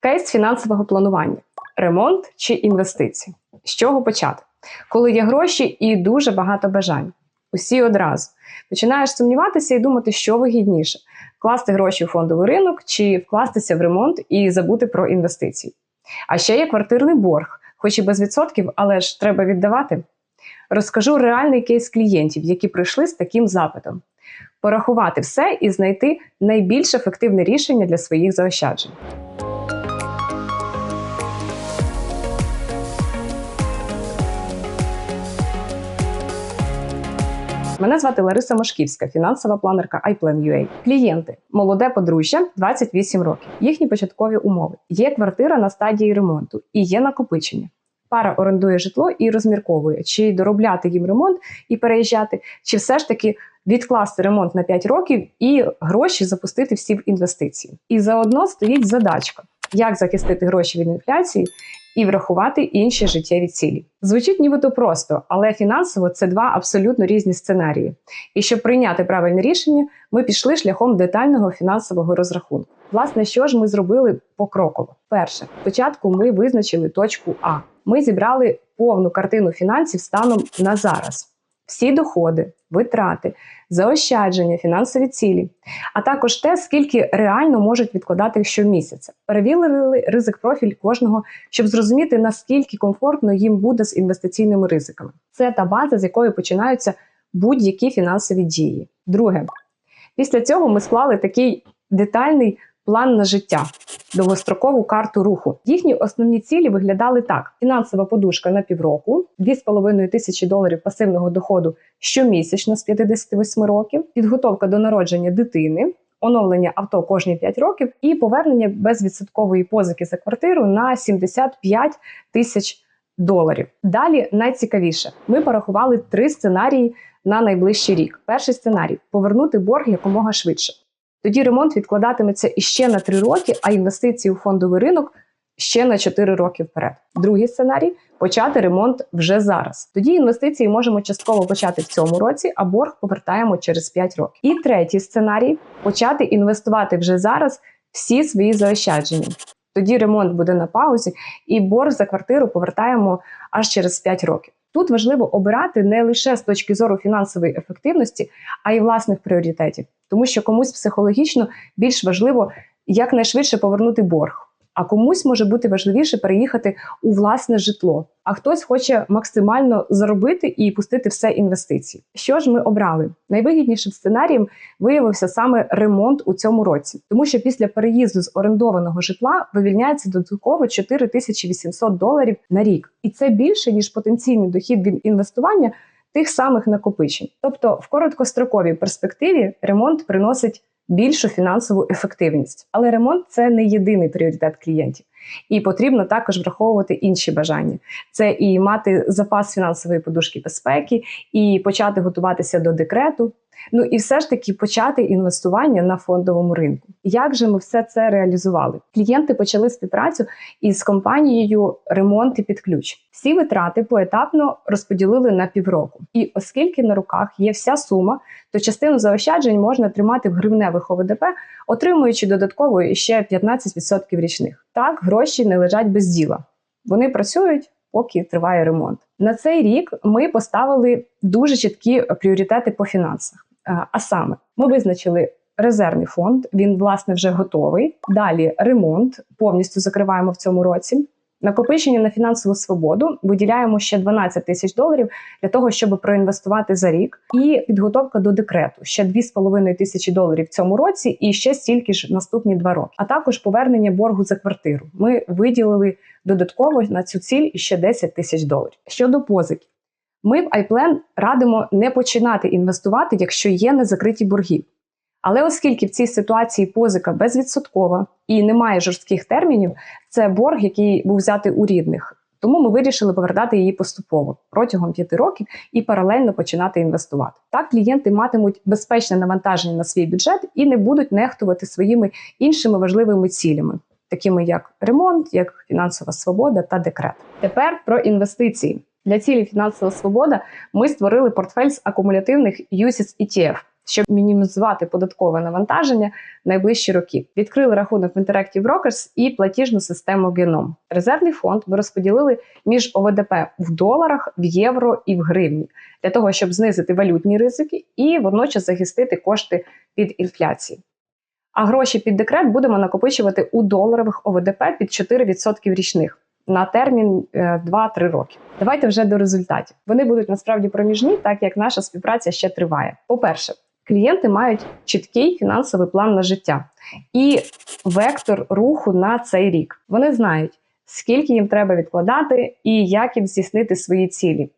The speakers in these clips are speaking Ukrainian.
Кейс фінансового планування: ремонт чи інвестиції. З чого почати? Коли є гроші і дуже багато бажань. Усі одразу. Починаєш сумніватися і думати, що вигідніше: вкласти гроші в фондовий ринок чи вкластися в ремонт і забути про інвестиції. А ще є квартирний борг, хоч і без відсотків, але ж треба віддавати. Розкажу реальний кейс клієнтів, які прийшли з таким запитом: порахувати все і знайти найбільш ефективне рішення для своїх заощаджень. Мене звати Лариса Мошківська, фінансова планерка iPlan.ua. Клієнти молоде подружжя 28 років. Їхні початкові умови. Є квартира на стадії ремонту і є накопичення. Пара орендує житло і розмірковує, чи доробляти їм ремонт і переїжджати, чи все ж таки відкласти ремонт на 5 років і гроші запустити всі в інвестиції. І заодно стоїть задачка, як захистити гроші від інфляції і врахувати інші життєві цілі. Звучить нібито просто, але фінансово це два абсолютно різні сценарії. І щоб прийняти правильне рішення, ми пішли шляхом детального фінансового розрахунку. Власне, що ж ми зробили покроково? Перше, спочатку ми визначили точку А. Ми зібрали повну картину фінансів станом на зараз. Всі доходи, витрати, заощадження, фінансові цілі, а також те, скільки реально можуть відкладати щомісяця. Перевірили ризик профіль кожного, щоб зрозуміти, наскільки комфортно їм буде з інвестиційними ризиками. Це та база, з якої починаються будь-які фінансові дії. Друге, після цього ми склали такий детальний план на життя. Довгострокову карту руху. Їхні основні цілі виглядали так: фінансова подушка на півроку, 2,5 тисячі доларів пасивного доходу щомісячно з 58 років, підготовка до народження дитини. Оновлення авто кожні 5 років і повернення безвідсоткової позики за квартиру на 75 тисяч доларів. Далі найцікавіше: ми порахували три сценарії на найближчий рік. Перший сценарій повернути борг якомога швидше. Тоді ремонт відкладатиметься іще на 3 роки, а інвестиції у фондовий ринок ще на 4 роки вперед. Другий сценарій почати ремонт вже зараз. Тоді інвестиції можемо частково почати в цьому році, а борг повертаємо через 5 років. І третій сценарій почати інвестувати вже зараз всі свої заощадження. Тоді ремонт буде на паузі, і борг за квартиру повертаємо аж через 5 років. Тут важливо обирати не лише з точки зору фінансової ефективності, а й власних пріоритетів, тому що комусь психологічно більш важливо якнайшвидше повернути борг. А комусь може бути важливіше переїхати у власне житло, а хтось хоче максимально заробити і пустити все інвестиції. Що ж ми обрали? Найвигіднішим сценарієм виявився саме ремонт у цьому році, тому що після переїзду з орендованого житла вивільняється додатково 4800 доларів на рік, і це більше ніж потенційний дохід від інвестування тих самих накопичень. Тобто, в короткостроковій перспективі ремонт приносить більшу фінансову ефективність. Але ремонт це не єдиний пріоритет клієнтів. І потрібно також враховувати інші бажання: це і мати запас фінансової подушки безпеки, і почати готуватися до декрету. Ну і все ж таки почати інвестування на фондовому ринку. Як же ми все це реалізували? Клієнти почали співпрацю із компанією ремонт і під ключ. Всі витрати поетапно розподілили на півроку. І оскільки на руках є вся сума, то частину заощаджень можна тримати в гривневих ОВДП, отримуючи додатково ще 15% річних. Так гроші не лежать без діла. Вони працюють. Поки триває ремонт на цей рік, ми поставили дуже чіткі пріоритети по фінансах. А саме, ми визначили резервний фонд, він, власне, вже готовий. Далі ремонт повністю закриваємо в цьому році. Накопичення на фінансову свободу виділяємо ще 12 тисяч доларів для того, щоб проінвестувати за рік, і підготовка до декрету ще 2,5 тисячі доларів в цьому році, і ще стільки ж наступні два роки. А також повернення боргу за квартиру. Ми виділили додатково на цю ціль ще 10 тисяч доларів. Щодо позиків, ми в iPlan радимо не починати інвестувати, якщо є незакриті борги. Але оскільки в цій ситуації позика безвідсоткова і немає жорстких термінів, це борг, який був взятий у рідних. Тому ми вирішили повертати її поступово протягом 5 років і паралельно починати інвестувати. Так клієнти матимуть безпечне навантаження на свій бюджет і не будуть нехтувати своїми іншими важливими цілями, такими як ремонт, як фінансова свобода та декрет. Тепер про інвестиції. Для цілі фінансова свобода ми створили портфель з акумулятивних UCITS ETF. щоб мінімізувати податкове навантаження в найближчі роки. Відкрили рахунок в Interactive Brokers і платіжну систему Genom. Резервний фонд ми розподілили між ОВДП в доларах, в євро і в гривні для того, щоб знизити валютні ризики і водночас захистити кошти від інфляції. А гроші під декрет будемо накопичувати у доларових ОВДП під 4% річних на термін е, 2-3 роки. Давайте вже до результатів. Вони будуть насправді проміжні, так як наша співпраця ще триває. По-перше, клієнти мають чіткий фінансовий план на життя і вектор руху на цей рік. Вони знають, скільки їм треба відкладати і як їм здійснити свої цілі.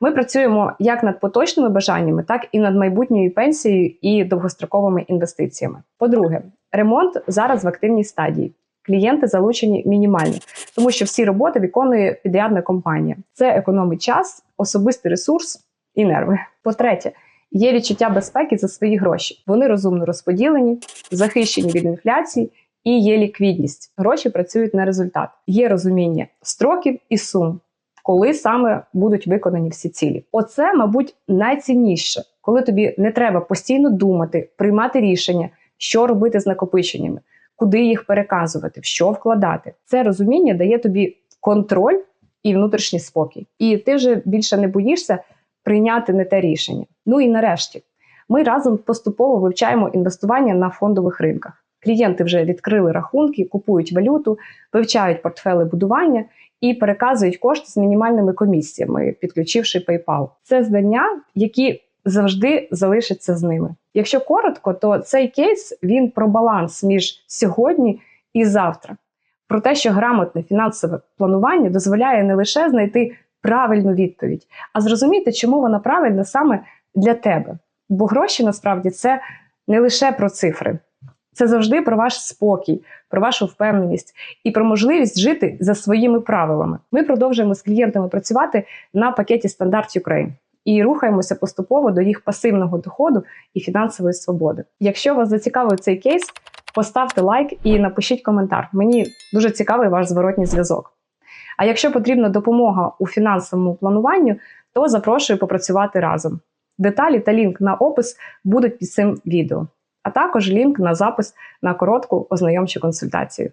Ми працюємо як над поточними бажаннями, так і над майбутньою пенсією і довгостроковими інвестиціями. По-друге, ремонт зараз в активній стадії. Клієнти залучені мінімально, тому що всі роботи виконує підрядна компанія. Це економить час, особистий ресурс і нерви. По-третє, є відчуття безпеки за свої гроші. Вони розумно розподілені, захищені від інфляції і є ліквідність. Гроші працюють на результат. Є розуміння строків і сум, коли саме будуть виконані всі цілі. Оце, мабуть, найцінніше, коли тобі не треба постійно думати, приймати рішення, що робити з накопиченнями, куди їх переказувати, в що вкладати. Це розуміння дає тобі контроль і внутрішній спокій. І ти вже більше не боїшся прийняти не те рішення. Ну і нарешті, ми разом поступово вивчаємо інвестування на фондових ринках. Клієнти вже відкрили рахунки, купують валюту, вивчають портфели будування і переказують кошти з мінімальними комісіями, підключивши PayPal. Це знання, які завжди залишаться з ними. Якщо коротко, то цей кейс він про баланс між сьогодні і завтра. Про те, що грамотне фінансове планування дозволяє не лише знайти правильну відповідь, а зрозуміти, чому вона правильна саме для тебе. Бо гроші насправді це не лише про цифри, це завжди про ваш спокій, про вашу впевненість і про можливість жити за своїми правилами. Ми продовжуємо з клієнтами працювати на пакеті стандарт Ukraine і рухаємося поступово до їх пасивного доходу і фінансової свободи. Якщо вас зацікавив цей кейс, поставте лайк і напишіть коментар. Мені дуже цікавий ваш зворотній зв'язок. А якщо потрібна допомога у фінансовому плануванню, то запрошую попрацювати разом. Деталі та лінк на опис будуть під цим відео, а також лінк на запис на коротку ознайомчу консультацію.